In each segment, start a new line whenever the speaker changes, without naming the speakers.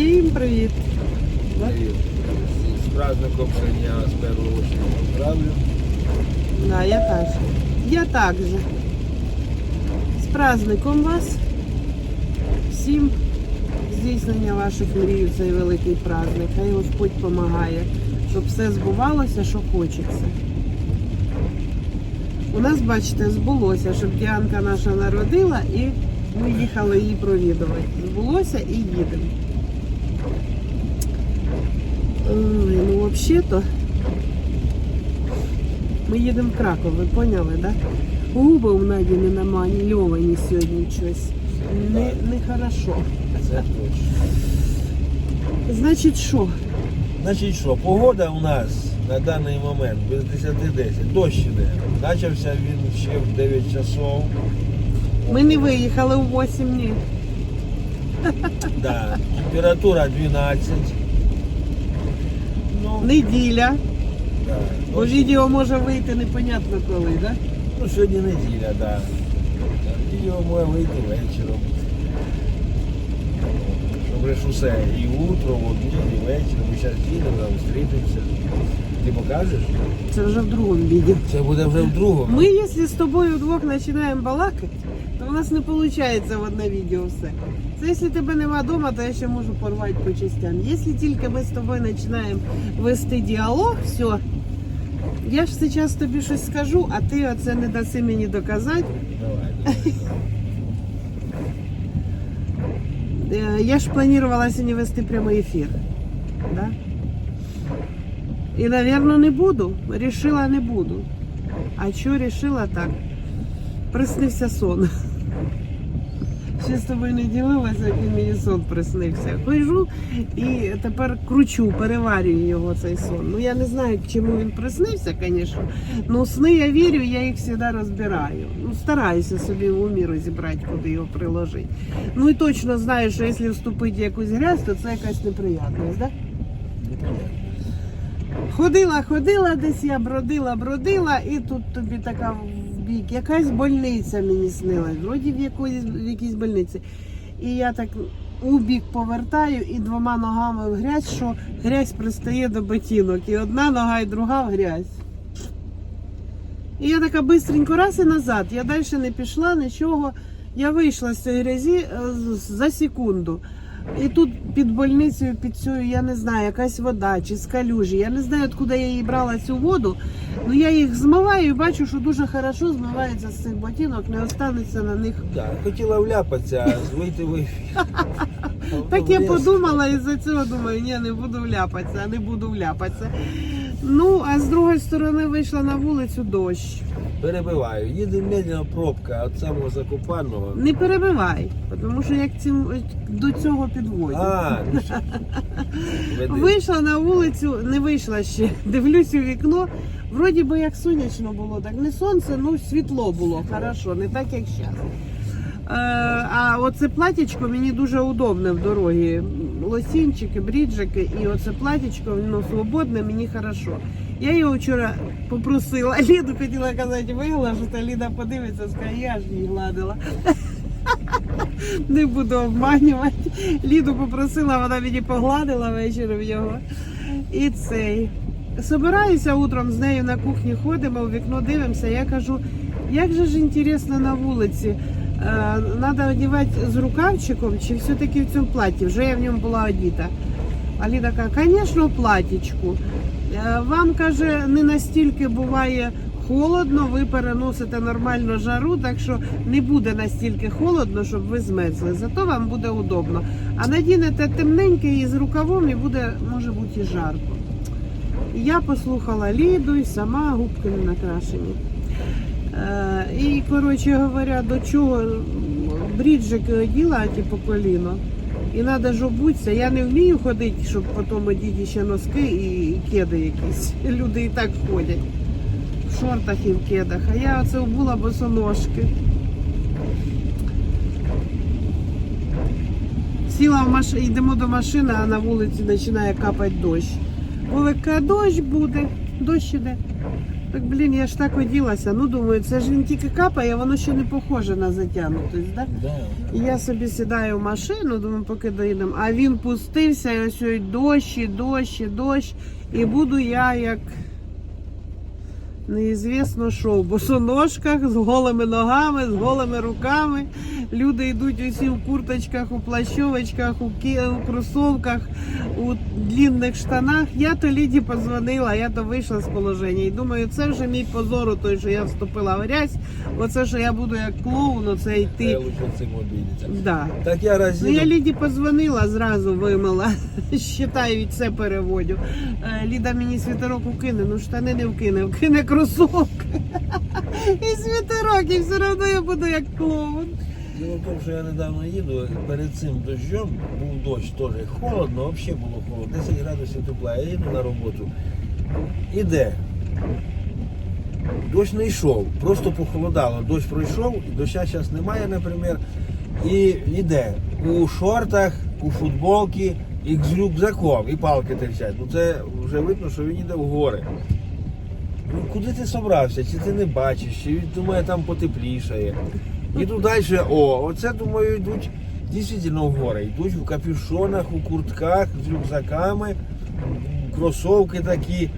Всім привіт!
Привет. С праздником меня с первую очередь поздравлю.
Да, я теж. Я так же. З праздником вас. Всім здійснення ваших мрій у цей великий праздник. Хай Господь допомагає, щоб все збувалося, що хочеться. У нас, бачите, збулося, щоб Діанка наша народила і ми їхали її провідувати. Збулося і їдемо. Ой, ну взагалі-то ми їдемо в Краков, ви поняли, так? Да? Губи у Наді не намальовані сьогодні щось. Не, не хорошо.
Це точно.
Значить, що?
Значить що, погода у нас на даний момент без 10-10. Дощ іде. Почався він ще в 9 часов.
Ми не виїхали у 8 днів.
Да. Температура 12.
Неділя. Бо відео може вийти непонятно коли, так? Да?
ну сьогодні неділя, так. Да. Відео може вийти вечором. Щоб усе і утро, в обід, і вечором. Ми зараз їдемо, там зустрітимося. Ти покажеш?
Це вже в другому відео.
Це буде вже в другому.
Ми, якщо з тобою вдвох починаємо балакати, то у нас не виходить в одне відео все. Це якщо тебе нема вдома, то я ще можу порвати по частям. Якщо тільки ми з тобою починаємо вести діалог, все. Я ж зараз тобі щось скажу, а ти оце не даси мені доказати.
Давай.
Е, Я ж планувала сьогодні вести прямий ефір. Да? І, напевно, не буду. Рішила не буду. А що рішила так? Приснився сон. Ще з тобою не ділилася, який мені сон приснився. Хожу і тепер кручу, переварюю його цей сон. Ну я не знаю, чому він приснився, звісно. Ну сни я вірю, я їх завжди розбираю. Ну, стараюся собі в умі розібрати, куди його приложити. Ну і точно знаю, що якщо вступити в якусь грязь, то це якась неприємність, так? Ходила, ходила десь я бродила, бродила, і тут тобі така бік. Якась больниця мені снилась, вроді в якоїсь в якійсь больниці. І я так у бік повертаю і двома ногами в грязь, що грязь пристає до ботинок. І одна нога, і друга в грязь. І я така бистренько раз і назад. Я далі не пішла, нічого. Я вийшла з цієї грязі е, за секунду. І тут під больницею, під цією, я не знаю, якась вода чи з калюжі. Я не знаю, откуда я її брала цю воду. Ну я їх змиваю і бачу, що дуже хорошо змивається з цих ботинок, не останеться на них.
Да, хотіла вляпатися, а вийти в ефір.
Так я подумала і за цього думаю, ні, не буду вляпатися, не буду вляпатися. Ну, а з другої сторони вийшла на вулицю дощ.
Перебиваю. Їде медленно пробка від самого Закопаного.
Не перебивай, тому що як цим до цього підводять.
А, ну що?
Вийшла на вулицю, не вийшла ще. Дивлюсь у вікно. Вроді би як сонячно було, так не сонце, ну світло було, хорошо, не так як зараз. Е, а оце платічко мені дуже удобне в дорогі. Лосінчики, бріджики, і оце платічко, воно свободне, мені хорошо. Я його вчора попросила, Ліду хотіла казати, виглажити, Ліда подивиться, скаже, я ж її гладила. Не буду обманювати. Ліду попросила, вона мені погладила вечором його. І цей. Собираюся утром з нею на кухні, ходимо, в вікно дивимося. Я кажу, як же ж інтересно на вулиці. Треба одягати з рукавчиком чи все-таки в цьому платі. Вже я в ньому була одіта. А Ліда каже, звісно, платічку. Е, Вам каже, не настільки буває холодно, ви переносите нормально жару, так що не буде настільки холодно, щоб ви змерзли. Зато вам буде удобно. А надінете темненьке і з рукавом, і буде, може бути, і жарко. Я послухала Ліду і сама губки не накрашені. Е, і, коротше говоря, до чого бріджик оділа, типу коліно. І треба ж обутися. Я не вмію ходити, щоб потім одіти ще носки і кеди якісь. Люди і так ходять. В шортах і в кедах. А я оце обула босоножки. Сіла в маш... йдемо до машини, а на вулиці починає капати дощ. Каже, дощ буде, дощ іде. Так блін, я ж так оділася. Ну думаю, це ж він тільки капає, воно ще не похоже на затягнутость, да?
Да.
І я собі сідаю в машину, думаю, поки доїдемо. А він пустився, і ось ой, дощ, і дощ, і дощ. І буду я як неізвісно що, в босоножках, з голими ногами, з голими руками. Люди йдуть усі в курточках, у плащовочках, у, ки... у кросовках, у длінних штанах. Я то Ліді позвонила, я то вийшла з положення. І думаю, це вже мій позор, той, що я вступила в грязь. Оце, що я буду як клоун, оце
Я
йти.
лучше цим обійдеться.
Да.
Так я раз
Ну, я. Ліді позвонила, зразу вимила. Считай, від це переводю. Е, Ліда мені світерок укине, ну штани не вкине, вкине кросовки. І світерок, і все одно я буду як клоун.
Діло в тому, що я недавно їду, перед цим дощом був дощ теж холодно, взагалі було холодно, 10 градусів тепла. Я їду на роботу. Іде. Дощ не йшов, просто похолодало. Дощ пройшов, доща зараз немає, наприклад. І йде у шортах, у футболці і з рюкзаком, і палки терчать. Ну це вже видно, що він йде в гори. Ну куди ти собрався? Чи ти не бачиш? Чи він думає там потеплішає? Іду далі, о, оце думаю, йдуть дійсно в гори. Йдуть в капюшонах, у куртках, з рюкзаками, кросовки такі.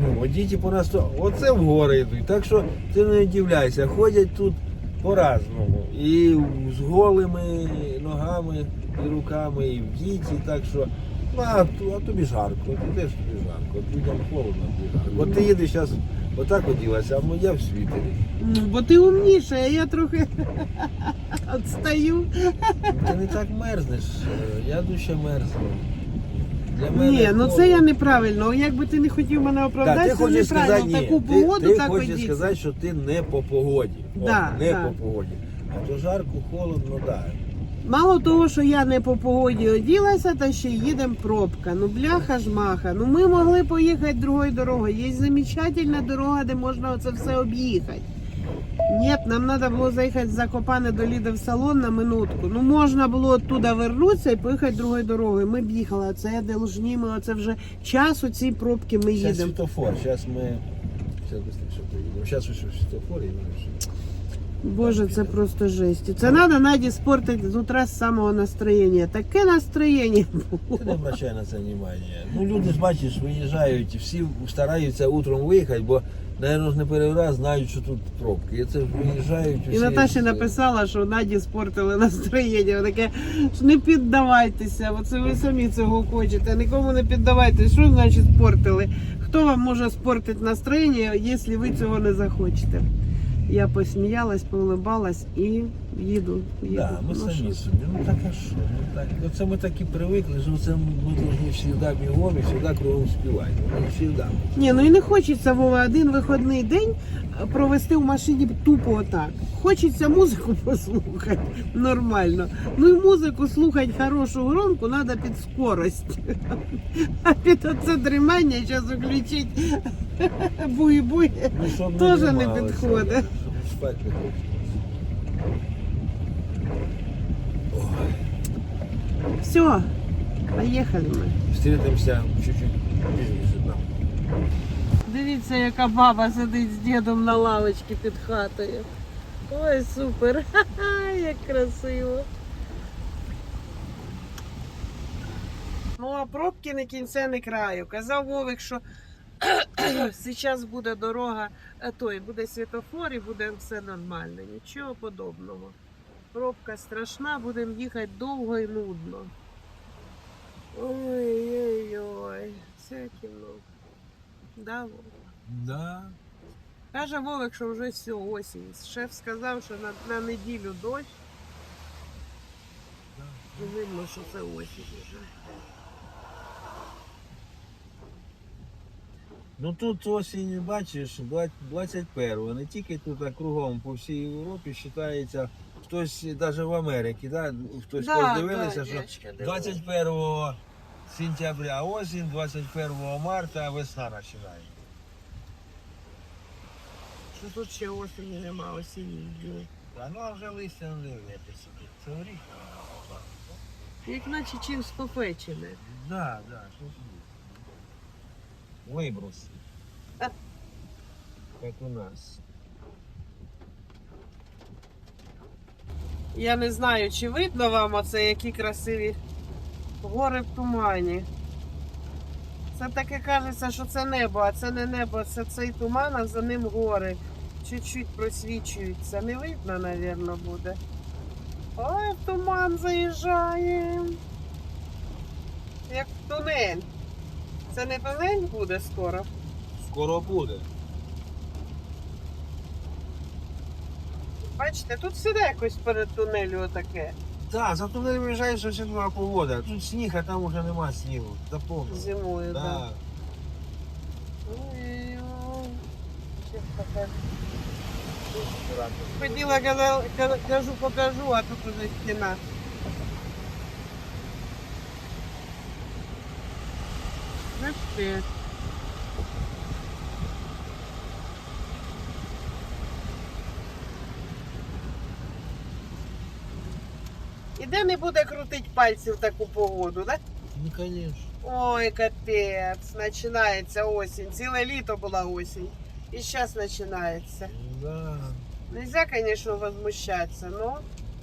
Ну, одіті по нас то. Оце в гори йдуть. Так що ти не удивляйся, ходять тут по-разному. І з голими ногами, і руками, і в діті. Так що, ну, а, а тобі жарко, от ідеш тобі жарко, людям холодно, тобі жарко. От ти їдеш зараз отак оділася, а я в світері.
Ну, бо ти умніша, а я трохи відстаю.
Ти не так мерзнеш, е, я дуже мерзну. Для мене
Ні, ну це я неправильно. Як би ти не хотів мене
Так,
оправдати,
ти
це
хочеш сказати,
неправильно.
ні,
Таку
ти,
погоду
ти
так
хочеш
одіть.
сказати, що ти не по погоді. О,
Да,
не
да.
по погоді. А то жарко, холодно, так.
Мало того, що я не по погоді оділася, та ще їдемо пробка. Ну бляха ж маха. Ну ми могли поїхати другою дорогою. Є замечательна дорога, де можна це все об'їхати. Ні, нам треба було заїхати з Закопане до Ліди в салон на минутку. Ну можна було оттуда вернутися і поїхати другою дорогою. Ми б їхали, а це должні, ми оце вже час у цій пробки ми
Зараз
їдемо.
світофор, зараз ми. Зараз швидше поїдемо. Зараз світофор і ми.
Боже, це просто жесть. Це треба Наді спортити з утра з самого настроєння. Таке настроєння було.
Ти не обращай на це внимання. Ну люди ж бачиш, виїжджають, всі стараються утром виїхати, бо, навіть, не перший раз знають, що тут пробки. І це ж виїжджають усі.
І Наташі написала, що Наді спортили настроєння. Вона таке, що не піддавайтеся, оце ви самі цього хочете. Нікому не піддавайтеся. Що значить спортили? Хто вам може спортити настроєння, якщо ви цього не захочете? Я посміялась, поулибалась і їду. їду.
Да, ми
Ну,
самі собі. Ну так а що? Ну так. Ну це ми так і привикли, що це ми повинні завжди бігом і завжди кругом співати. Ну, завжди.
Ні, ну і не хочеться Вова один вихідний день провести в машині тупо отак. Хочеться музику послухати нормально. Ну і музику слухати хорошу громку треба під скорость. А під оце тримання зараз включить буй-буй.
Ну,
Тоже не підходить.
да, Щоб спати не хочеться. Ой,
Все, поїхали ми.
Встретимося чуть-чуть пізніше там.
Дивіться, яка баба сидить з дідом на лавочці під хатою. Ой, супер! Ха-ха, як красиво. Ну, а пробки не кінця, не краю. Казав Вовик, що зараз буде дорога, а той буде світофор і буде все нормально. Нічого подобного. Пробка страшна, будемо їхати довго і нудно. Ой-ой-ой, це кіно. Да, Вова?
Да.
Каже Вовик, що вже все, осінь. Шеф сказав, що на, на неділю дощ. І Видно, що це осінь вже.
Ну тут осінь, бачиш, 21 не тільки тут, а кругом по всій Європі вважається, хтось навіть в Америці, да, хтось
Да,
подивилися,
да,
що
дядька, дивилась.
21 сентября осінь, 21 марта весна починає.
Що тут ще осені нема, осінні дні.
Та ну а вже листя не дивитися. Це рік.
Як наче чимсь попечене.
Да, да, щось є. Виброс. як у нас.
Я не знаю, чи видно вам оце, які красиві гори в тумані. Це таке кажеться, що це небо, а це не небо, це цей туман, а за ним гори. Чуть-чуть просвічуються. Не видно, напевно, буде. Ой, в туман заїжджає. Як в тунель. Це не тунель буде скоро.
Скоро буде.
Бачите, тут всюди якось перед тунелю отаке.
Так, за тунель виїжджаєш, що друга погода. Тут сніг, а там уже нема снігу. Заповнено.
Зимою, так.
Да.
Ой-ой. Щас покажу. Хотіла, казала- ка- кажу, покажу, а тут уже стіна. Капець. І Де не буде крутить пальці в таку погоду, так?
Ну, конечно.
Ой, капець, починається осінь. Ціле літо була осінь. І зараз починається.
Да.
Нельзя, конечно, возмущатися, но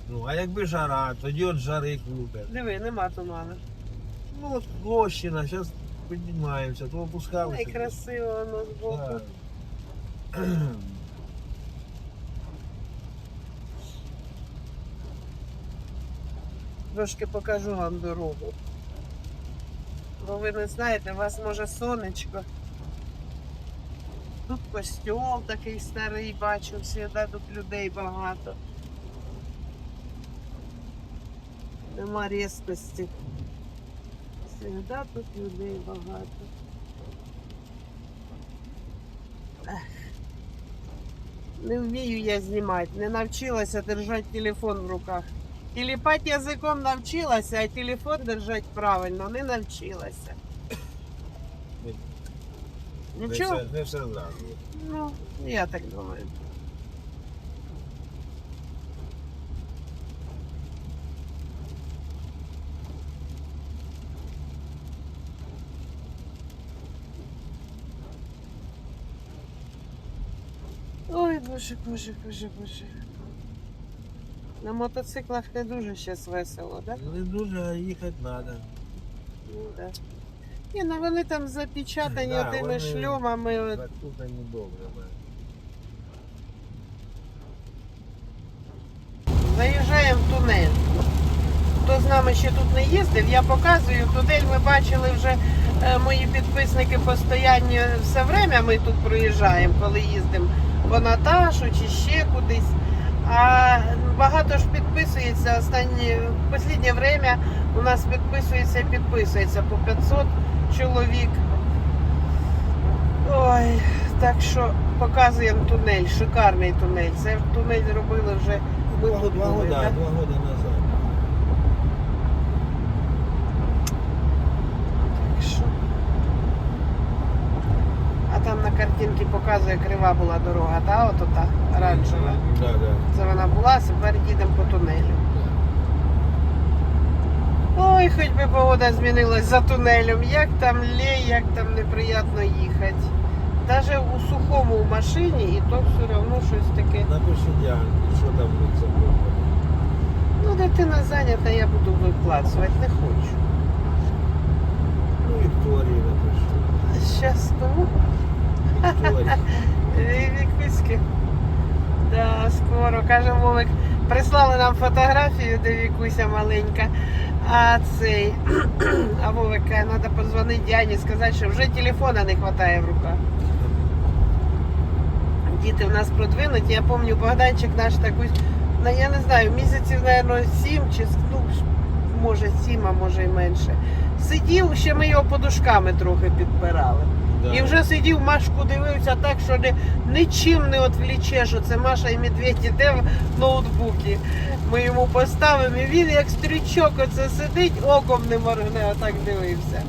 Ну, а якби жара, тоді от жари крутять.
диви, нема туману.
Ну от площина, зараз піднімаємося, то опускалися.
Ай, красиво воно збоку.
Так.
Трошки покажу вам дорогу. Бо ви не знаєте, у вас може сонечко. Тут костьол такий старий, бачу, завжди тут людей багато. Нема різкості. Завжди тут людей багато. Не вмію я знімати, не навчилася держати телефон в руках. Тіліпати язиком навчилася, а телефон держати правильно не навчилася.
Не
Нічого?
все, не все зразу.
Ну, я так думаю. Ой, боже, боже, боже, боже. На мотоциклах не дуже зараз весело, так?
Не дуже а їхати треба.
Ну, да. Ні, ну вони там запечатані
Да,
тими
вони
шльомами. от.
Тут не добре.
Заїжджаємо в тунель. Хто з нами ще тут не їздив, я показую. Тунель ми бачили вже е, мої підписники постійні все время ми тут проїжджаємо, коли їздимо по Наташу чи ще кудись. А багато ж підписується останні в останнє время у нас підписується і підписується по 500 чоловік. Ой, так що показуємо тунель, шикарний тунель. Це тунель робили вже
Два, два года,
да?
два года назад.
Так що. А там показує крива була дорога, та от ота оранжева.
Да, да.
Це вона була, а тепер їдемо по тунелю. Ой, хоч би погода змінилась за тунелем. Як там лє, як там неприємно їхати. Навіть у сухому в машині, і то все одно щось таке.
Напиши діагноз, що там буде це буде.
Ну, дитина зайнята, я буду викладувати, не хочу.
Ну, Вікторії напиши.
Щас тому.
Вікторії.
Вікуськи. Да, скоро. Каже Вовик, прислали нам фотографію, де Вікуся маленька. А цей. А Вовик треба подзвонити Дяні, сказати, що вже телефона не вистачає в руках. Діти в нас продвинуті. Я пам'ятаю, Богданчик наш такий, ну я не знаю, місяців, мабуть, сім чи ну, може сім, а може і менше. Сидів, ще ми його подушками трохи підпирали.
Да.
І вже сидів, Машку дивився так, що не, нічим не відвліче, що це Маша і Медведь іде в ноутбуці. Ми йому поставимо, і він як стрічок оце сидить, оком не моргне, отак дивився.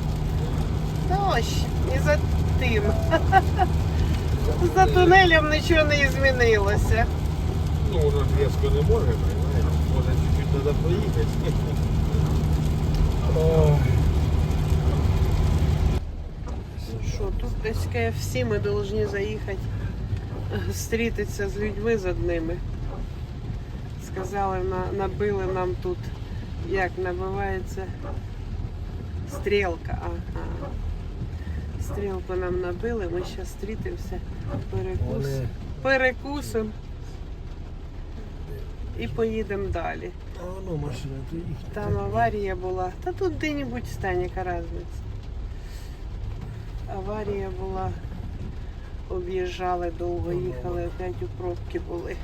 Дощ, і за тим. За тунелем нічого не змінилося.
Ну, воно ж різко не може? Може чуть-чуть треба проїхати.
Тут десь КФС ми повинні заїхати зустрітися з людьми з одними. Сказали, на, набили нам тут, як набивається стрілка. Ага. Стрілку нам набили, ми зараз зустрітимося, перекус, перекусимо і поїдемо далі.
Ну.
Там аварія була. Та тут де-небудь стане, яка різниця. Аварія була. Об'їжджали довго, їхали, опять у пробки були.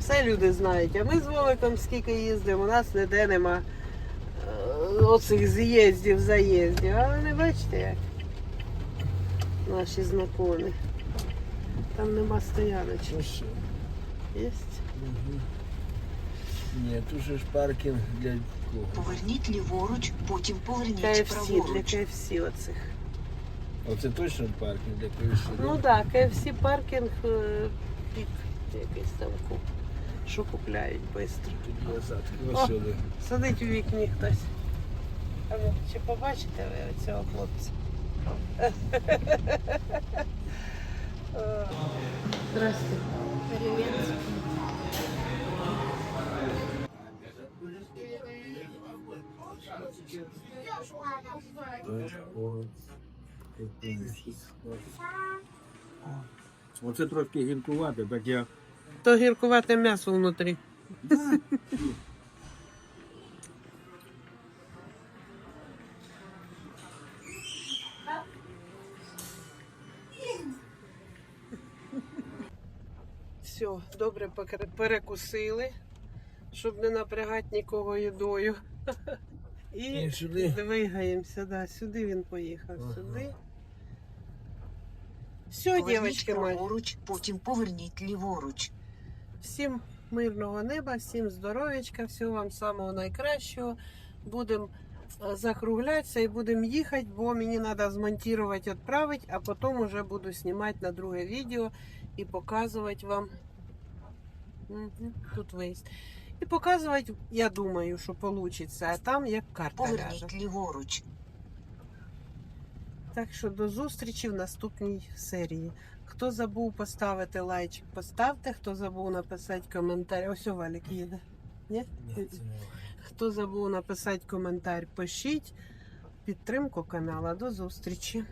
Все люди знають, а ми з Вовиком скільки їздимо, у нас ніде нема е, оцих з'їздів, заїздів. А ви не бачите як? Наші знакомі. Там нема стояночки.
Що?
Є?
Мгм. Ні, тут же ж паркінг для кого?
Поверніть ліворуч, потім поверніть
KFC, для
праворуч.
KFC оцих.
Оце точно паркінг для KFC?
Ну так, да, KFC паркінг е, пік якийсь там куп, що купляють швидко.
Тоді я задки.
О.
Сюди.
Сидить у вікні хтось. А ви чи побачите ви цього хлопця? Здрасте.
Оце трошки гіркувати, так я.
То гіркувате м'ясо внутрі. Все, добре перекусили, щоб не напрягати нікого їдою. І
сюди.
двигаємося, да, сюди він поїхав,
Ага.
сюди. Все, дівчатки мої.
праворуч, потім поверніть ліворуч.
Всім мирного неба, всім здоров'ячка, всього вам самого найкращого. Будемо закруглятися і будемо їхати, бо мені треба змонтувати, відправити, а потім вже буду знімати на друге відео і показувати вам. Тут виїзд. І показувати, я думаю, що вийде, а там як карта ляже.
Ліворуч.
Так що до зустрічі в наступній серії. Хто забув поставити лайчик, поставте. Хто забув написати коментар. Ось о, Валік їде. Ні? Хто забув написати коментар, пишіть. Підтримку канала. До зустрічі.